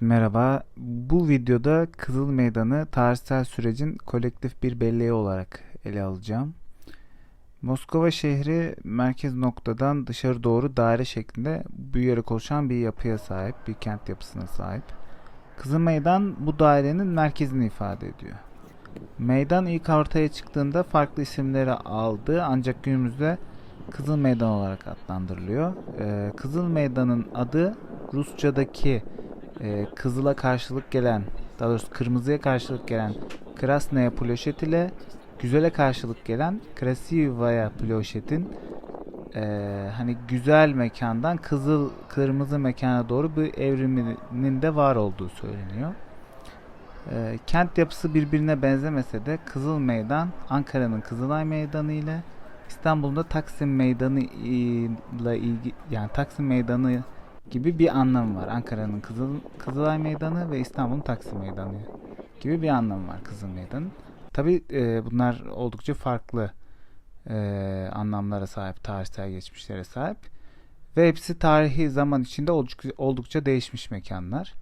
Merhaba. Bu videoda Kızıl Meydanı tarihsel sürecin kolektif bir belleği olarak ele alacağım. Moskova şehri merkez noktadan dışarı doğru daire şeklinde büyüyerek oluşan bir yapıya sahip, bir kent yapısına sahip. Kızıl Meydan bu dairenin merkezini ifade ediyor. Meydan ilk ortaya çıktığında farklı isimleri aldı ancak günümüzde Kızıl Meydan olarak adlandırılıyor. Ee, Kızıl Meydan'ın adı Rusçadaki e, kızıla karşılık gelen, daha doğrusu kırmızıya karşılık gelen Krasnaya Ploşet ile güzele karşılık gelen Krasivaya Ploşet'in e, hani güzel mekandan kızıl kırmızı mekana doğru bir evriminin de var olduğu söyleniyor. E, kent yapısı birbirine benzemese de Kızıl Meydan Ankara'nın Kızılay Meydanı ile İstanbul'da Taksim Meydanı ile ilgi yani Taksim Meydanı gibi bir anlamı var. Ankara'nın Kızıl Kızılay Meydanı ve İstanbul'un Taksim Meydanı gibi bir anlamı var Kızıl Meydan'ın. Tabi bunlar oldukça farklı e, anlamlara sahip, tarihsel geçmişlere sahip ve hepsi tarihi zaman içinde oldukça, oldukça değişmiş mekanlar.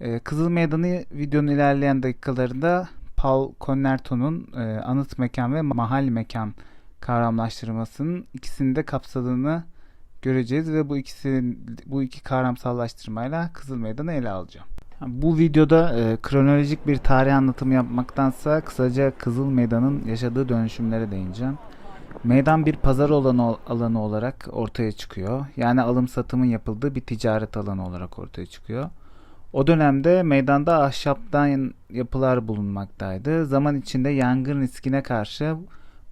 E, Kızıl Meydanı videonun ilerleyen dakikalarında Paul Connerto'nun e, anıt mekan ve mahal mekan kavramlaştırmasının ikisini de kapsadığını göreceğiz ve bu ikisi bu iki kavramsallaştırmayla Kızıl Meydan'ı ele alacağım. Bu videoda e, kronolojik bir tarih anlatımı yapmaktansa kısaca Kızıl Meydan'ın yaşadığı dönüşümlere değineceğim. Meydan bir pazar alanı, alanı olarak ortaya çıkıyor. Yani alım satımın yapıldığı bir ticaret alanı olarak ortaya çıkıyor. O dönemde meydanda ahşaptan yapılar bulunmaktaydı. Zaman içinde yangın riskine karşı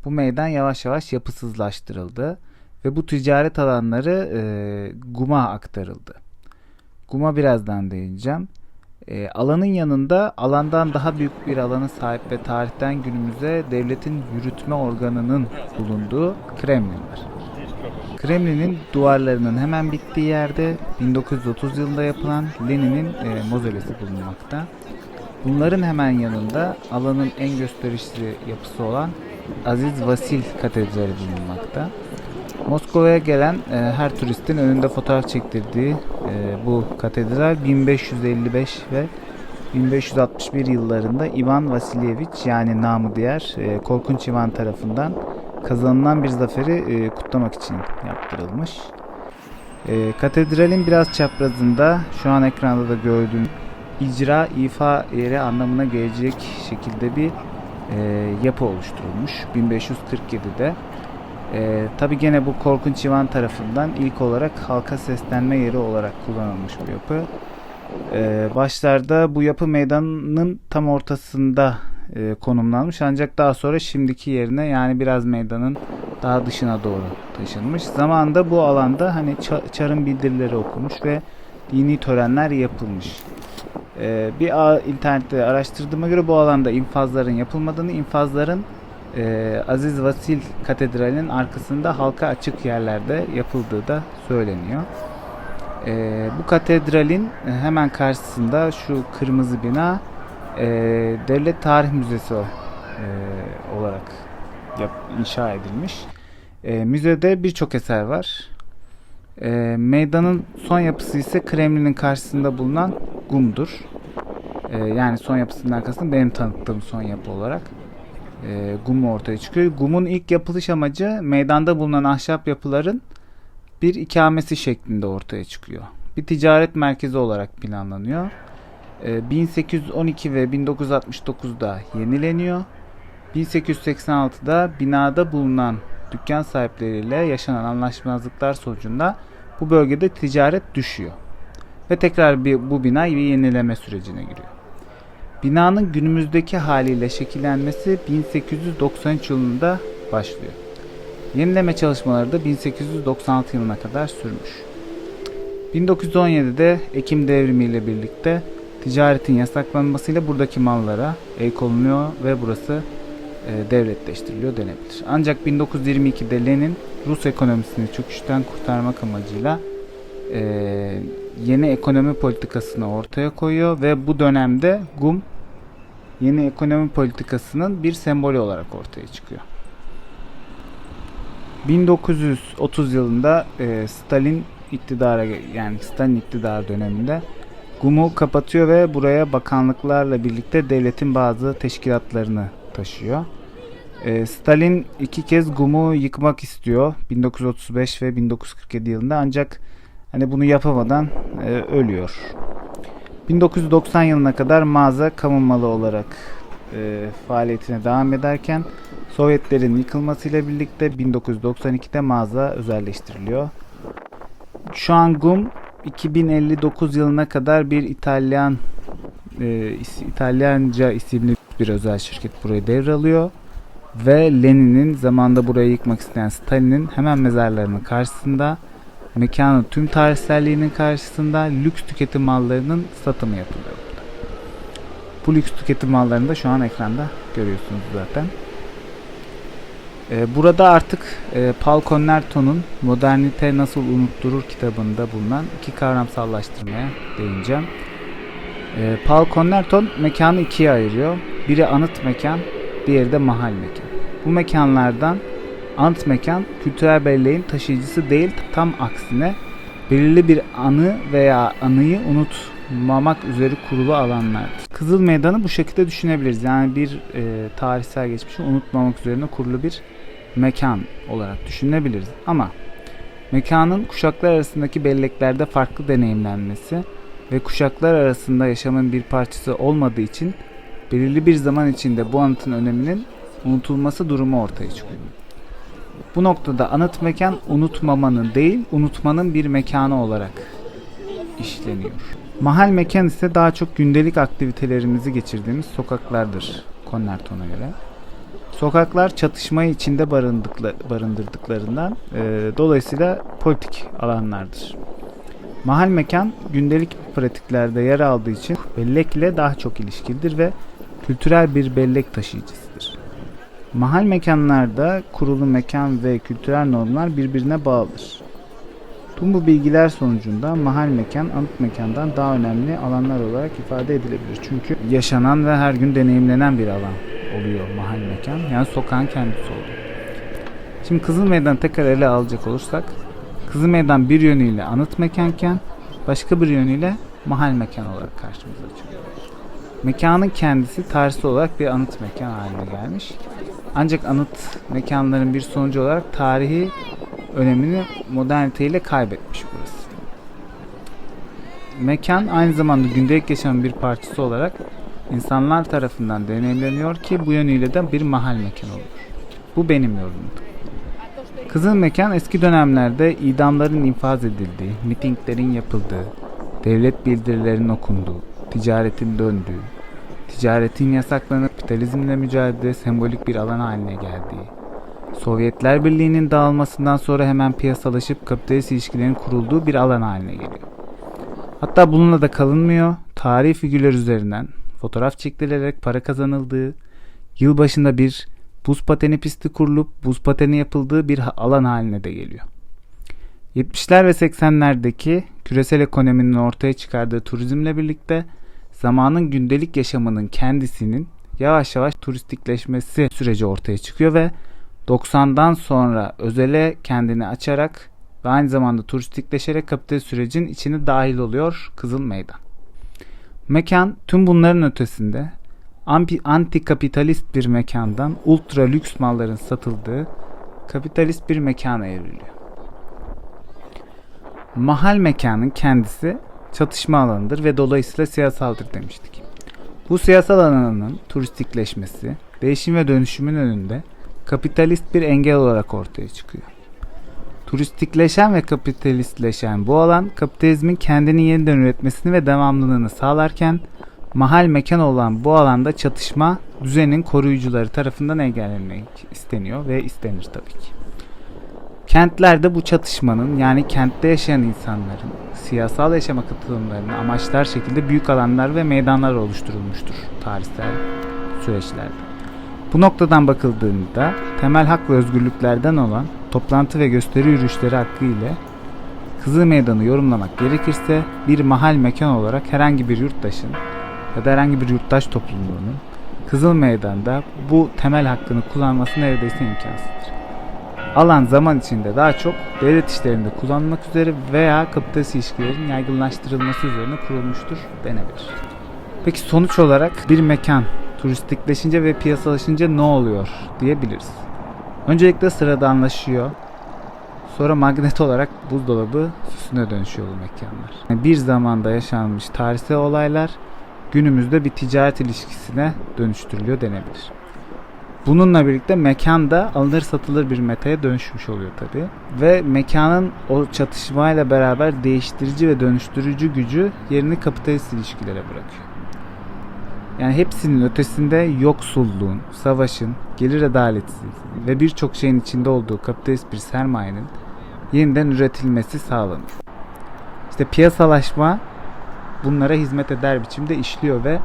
bu meydan yavaş yavaş yapısızlaştırıldı ve bu ticaret alanları e, GUM'a aktarıldı. GUM'a birazdan değineceğim. E, alanın yanında alandan daha büyük bir alana sahip ve tarihten günümüze devletin yürütme organının bulunduğu Kremlin var. Kremlin'in duvarlarının hemen bittiği yerde 1930 yılında yapılan Lenin'in e, mozolesi bulunmakta. Bunların hemen yanında alanın en gösterişli yapısı olan Aziz Vasil Katedrali bulunmakta. Moskova'ya gelen e, her turistin önünde fotoğraf çektirdiği e, bu katedral 1555 ve 1561 yıllarında Ivan Vasilyevich yani namı diğer e, Korkunç Ivan tarafından kazanılan bir zaferi e, kutlamak için yaptırılmış. E, katedralin biraz çaprazında şu an ekranda da gördüğün icra ifa yeri anlamına gelecek şekilde bir e, yapı oluşturulmuş 1547'de. E, Tabi gene bu Korkunç İvan tarafından ilk olarak halka seslenme yeri olarak kullanılmış bu yapı. E, başlarda bu yapı meydanın tam ortasında e, konumlanmış ancak daha sonra şimdiki yerine yani biraz meydanın daha dışına doğru taşınmış. Zamanında bu alanda hani çarın bildirileri okunmuş ve dini törenler yapılmış. Ee, bir internette araştırdığıma göre bu alanda infazların yapılmadığını, infazların e, Aziz Vasil Katedrali'nin arkasında halka açık yerlerde yapıldığı da söyleniyor. E, bu katedralin hemen karşısında şu kırmızı bina e, Devlet Tarih Müzesi e, olarak yap, inşa edilmiş. E, müzede birçok eser var. E, meydanın son yapısı ise Kremlin'in karşısında bulunan Gum'dur. E, yani son yapısının arkasında benim tanıttığım son yapı olarak e, GUM ortaya çıkıyor. GUM'un ilk yapılış amacı meydanda bulunan ahşap yapıların bir ikamesi şeklinde ortaya çıkıyor. Bir ticaret merkezi olarak planlanıyor. E, 1812 ve 1969'da yenileniyor. 1886'da binada bulunan dükkan sahipleriyle yaşanan anlaşmazlıklar sonucunda bu bölgede ticaret düşüyor. Ve tekrar bir, bu bina bir yenileme sürecine giriyor. Binanın günümüzdeki haliyle şekillenmesi 1893 yılında başlıyor. Yenileme çalışmaları da 1896 yılına kadar sürmüş. 1917'de Ekim devrimi ile birlikte ticaretin yasaklanmasıyla buradaki mallara el konuluyor ve burası e, devletleştiriliyor denebilir. Ancak 1922'de Lenin Rus ekonomisini çöküşten kurtarmak amacıyla e, yeni ekonomi politikasını ortaya koyuyor ve bu dönemde GUM yeni ekonomi politikasının bir sembolü olarak ortaya çıkıyor. 1930 yılında e, Stalin iktidara yani Stalin iktidar döneminde GUM'u kapatıyor ve buraya bakanlıklarla birlikte devletin bazı teşkilatlarını taşıyor. Ee, Stalin iki kez GUM'u yıkmak istiyor 1935 ve 1947 yılında ancak hani bunu yapamadan e, ölüyor. 1990 yılına kadar mağaza kamu malı olarak e, faaliyetine devam ederken Sovyetlerin yıkılmasıyla birlikte 1992'de mağaza özelleştiriliyor. Şu an GUM 2059 yılına kadar bir İtalyan e, İtalyanca isimli bir özel şirket burayı devralıyor ve Lenin'in zamanda burayı yıkmak isteyen Stalin'in hemen mezarlarının karşısında mekanın tüm tarihselliğinin karşısında lüks tüketim mallarının satımı yapılıyor. burada. Bu lüks tüketim mallarını da şu an ekranda görüyorsunuz zaten. Ee, burada artık e, Paul Connerton'un Modernite Nasıl Unutturur kitabında bulunan iki kavramsallaştırmaya değineceğim. Ee, Paul Connerton mekanı ikiye ayırıyor. Biri anıt mekan, diğeri de mahal mekan. Bu mekanlardan anıt mekan kültürel belleğin taşıyıcısı değil, tam aksine belirli bir anı veya anıyı unutmamak üzere kurulu alanlardır. Kızıl Meydanı bu şekilde düşünebiliriz. Yani bir e, tarihsel geçmişi unutmamak üzerine kurulu bir mekan olarak düşünebiliriz. Ama mekanın kuşaklar arasındaki belleklerde farklı deneyimlenmesi ve kuşaklar arasında yaşamın bir parçası olmadığı için belirli bir zaman içinde bu anıtın öneminin unutulması durumu ortaya çıkıyor. Bu noktada anıt mekan unutmamanın değil, unutmanın bir mekanı olarak işleniyor. Mahal mekan ise daha çok gündelik aktivitelerimizi geçirdiğimiz sokaklardır Connerton'a göre. Sokaklar çatışmayı içinde barındırdıklarından e, dolayısıyla politik alanlardır. Mahal mekan gündelik pratiklerde yer aldığı için bellekle daha çok ilişkilidir ve kültürel bir bellek taşıyıcısıdır. Mahal mekanlarda kurulu mekan ve kültürel normlar birbirine bağlıdır. Tüm bu bilgiler sonucunda mahal mekan anıt mekandan daha önemli alanlar olarak ifade edilebilir. Çünkü yaşanan ve her gün deneyimlenen bir alan oluyor mahal mekan. Yani sokağın kendisi oluyor. Şimdi Kızıl Meydan tekrar ele alacak olursak Kızıl Meydan bir yönüyle anıt mekanken başka bir yönüyle mahal mekan olarak karşımıza çıkıyor. Mekanın kendisi tarihsel olarak bir anıt mekan haline gelmiş. Ancak anıt mekanların bir sonucu olarak tarihi önemini moderniteyle kaybetmiş burası. Mekan aynı zamanda gündelik yaşamın bir parçası olarak insanlar tarafından deneyimleniyor ki bu yönüyle de bir mahal mekan olur. Bu benim yorumum. Kızıl mekan eski dönemlerde idamların infaz edildiği, mitinglerin yapıldığı, devlet bildirilerinin okunduğu, ticaretin döndüğü, ticaretin yasaklanıp kapitalizmle mücadele sembolik bir alan haline geldiği, Sovyetler Birliği'nin dağılmasından sonra hemen piyasalaşıp kapitalist ilişkilerin kurulduğu bir alan haline geliyor. Hatta bununla da kalınmıyor. Tarihi figürler üzerinden fotoğraf çekilerek para kazanıldığı, yıl başında bir buz pateni pisti kurulup buz pateni yapıldığı bir alan haline de geliyor. 70'ler ve 80'lerdeki küresel ekonominin ortaya çıkardığı turizmle birlikte zamanın gündelik yaşamının kendisinin yavaş yavaş turistikleşmesi süreci ortaya çıkıyor ve 90'dan sonra özele kendini açarak ve aynı zamanda turistikleşerek kapitalist sürecin içine dahil oluyor Kızıl Meydan. Mekan tüm bunların ötesinde antikapitalist bir mekandan ultra lüks malların satıldığı kapitalist bir mekana evriliyor. Mahal mekanın kendisi çatışma alanıdır ve dolayısıyla siyasaldır demiştik. Bu siyasal alanının turistikleşmesi, değişim ve dönüşümün önünde kapitalist bir engel olarak ortaya çıkıyor. Turistikleşen ve kapitalistleşen bu alan kapitalizmin kendini yeniden üretmesini ve devamlılığını sağlarken mahal mekan olan bu alanda çatışma düzenin koruyucuları tarafından engellenmek isteniyor ve istenir tabii ki. Kentlerde bu çatışmanın yani kentte yaşayan insanların siyasal yaşama katılımlarını amaçlar şekilde büyük alanlar ve meydanlar oluşturulmuştur tarihsel süreçlerde. Bu noktadan bakıldığında temel hak ve özgürlüklerden olan toplantı ve gösteri yürüyüşleri hakkı ile Kızıl Meydan'ı yorumlamak gerekirse bir mahal mekan olarak herhangi bir yurttaşın ya da herhangi bir yurttaş topluluğunun Kızıl Meydan'da bu temel hakkını kullanması neredeyse imkansızdır. Alan zaman içinde daha çok devlet işlerinde kullanılmak üzere veya kapitalist ilişkilerin yaygınlaştırılması üzerine kurulmuştur denebilir. Peki sonuç olarak bir mekan turistikleşince ve piyasalaşınca ne oluyor diyebiliriz. Öncelikle sıradanlaşıyor. Sonra magnet olarak buzdolabı süsüne dönüşüyor bu mekanlar. Yani bir zamanda yaşanmış tarihsel olaylar günümüzde bir ticaret ilişkisine dönüştürülüyor denebilir. Bununla birlikte mekan da alınır satılır bir metaya dönüşmüş oluyor tabi. Ve mekanın o çatışmayla beraber değiştirici ve dönüştürücü gücü yerini kapitalist ilişkilere bırakıyor. Yani hepsinin ötesinde yoksulluğun, savaşın, gelir adaletsizliği ve birçok şeyin içinde olduğu kapitalist bir sermayenin yeniden üretilmesi sağlanır. İşte piyasalaşma bunlara hizmet eder biçimde işliyor ve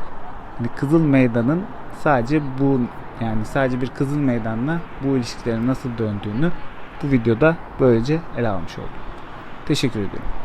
hani Kızıl Meydan'ın sadece bu yani sadece bir Kızıl Meydan'la bu ilişkilerin nasıl döndüğünü bu videoda böylece ele almış oldum. Teşekkür ediyorum.